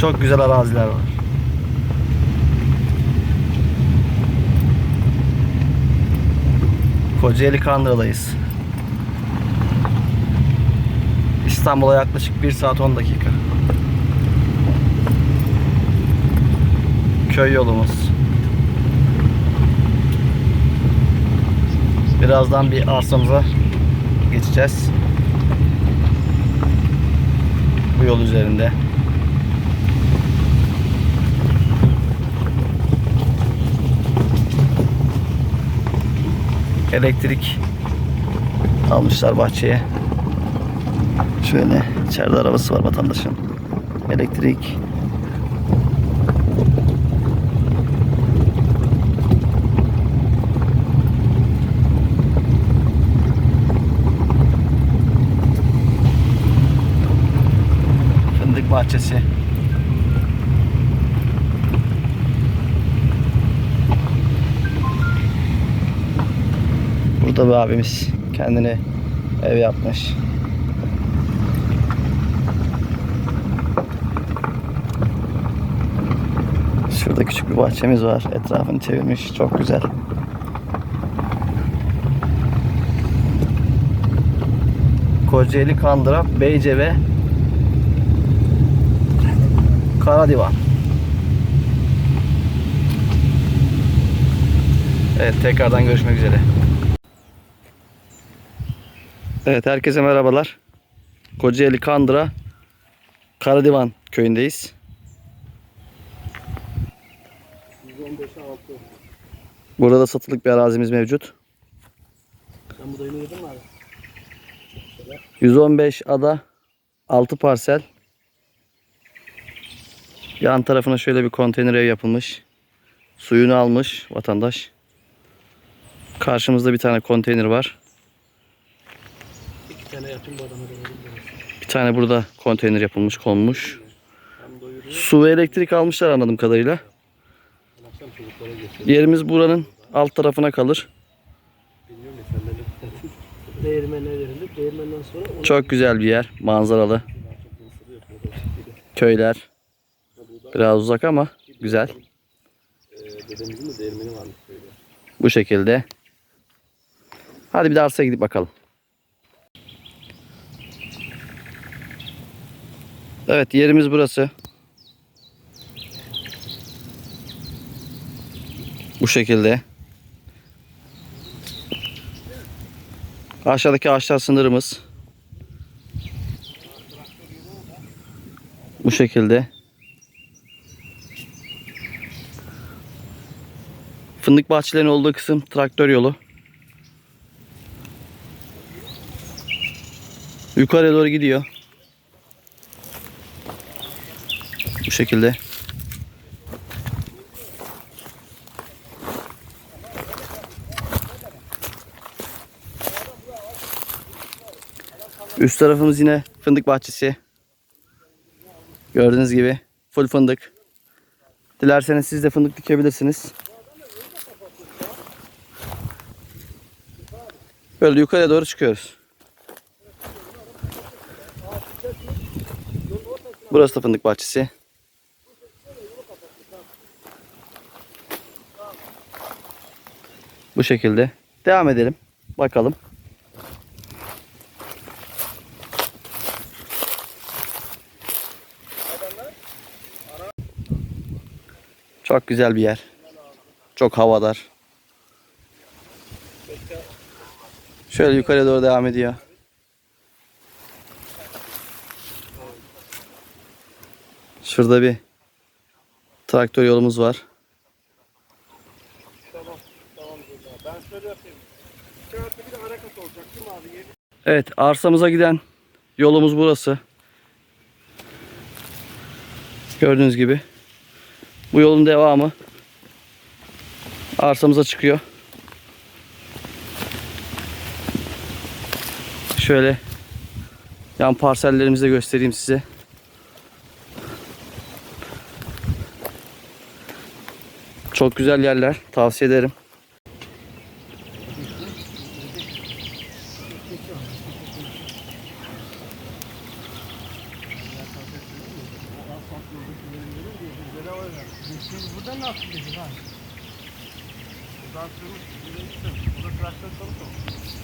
Çok güzel araziler var. Kocaeli Kandıra'dayız. İstanbul'a yaklaşık 1 saat 10 dakika. Köy yolumuz. Birazdan bir arsamıza geçeceğiz. Bu yol üzerinde. Elektrik almışlar bahçeye. Şöyle içeride arabası var vatandaşın. Elektrik. Fındık bahçesi. Bir abimiz kendine ev yapmış. Şurada küçük bir bahçemiz var. Etrafını çevirmiş. Çok güzel. Kocaeli Kandıra, Beyce ve Karadivan. Evet tekrardan görüşmek üzere. Evet herkese merhabalar. Kocaeli Kandıra Karadivan köyündeyiz. 115'e 6. Burada satılık bir arazimiz mevcut. Sen bu yedin mi abi? 115 ada 6 parsel. Yan tarafına şöyle bir konteyner ev yapılmış. Suyunu almış vatandaş. Karşımızda bir tane konteyner var. Tane yapayım bu adama. Bir tane burada konteyner yapılmış konmuş. Su ve elektrik almışlar anladığım kadarıyla. Yerimiz buranın alt tarafına kalır. Değirmene. Değirmenden sonra Çok güzel bir yer. Manzaralı. Köyler. Biraz uzak ama güzel. Ee. Bu şekilde. Hadi bir de arsaya gidip bakalım. Evet yerimiz burası. Bu şekilde. Aşağıdaki ağaçlar sınırımız. Bu şekilde. Fındık bahçelerinin olduğu kısım traktör yolu. Yukarıya doğru gidiyor. Bu şekilde. Üst tarafımız yine fındık bahçesi. Gördüğünüz gibi full fındık. Dilerseniz siz de fındık dikebilirsiniz. Böyle yukarıya doğru çıkıyoruz. Burası da fındık bahçesi. Bu şekilde. Devam edelim. Bakalım. Çok güzel bir yer. Çok havadar. Şöyle yukarıya doğru devam ediyor. Şurada bir traktör yolumuz var. Ben şöyle yapayım. Evet arsamıza giden yolumuz burası. Gördüğünüz gibi. Bu yolun devamı arsamıza çıkıyor. Şöyle yan parsellerimizi de göstereyim size. Çok güzel yerler. Tavsiye ederim. Şimdi burada ne yaptın dedi lan? Buradan sürmüş. Burada traktör çalışıyor.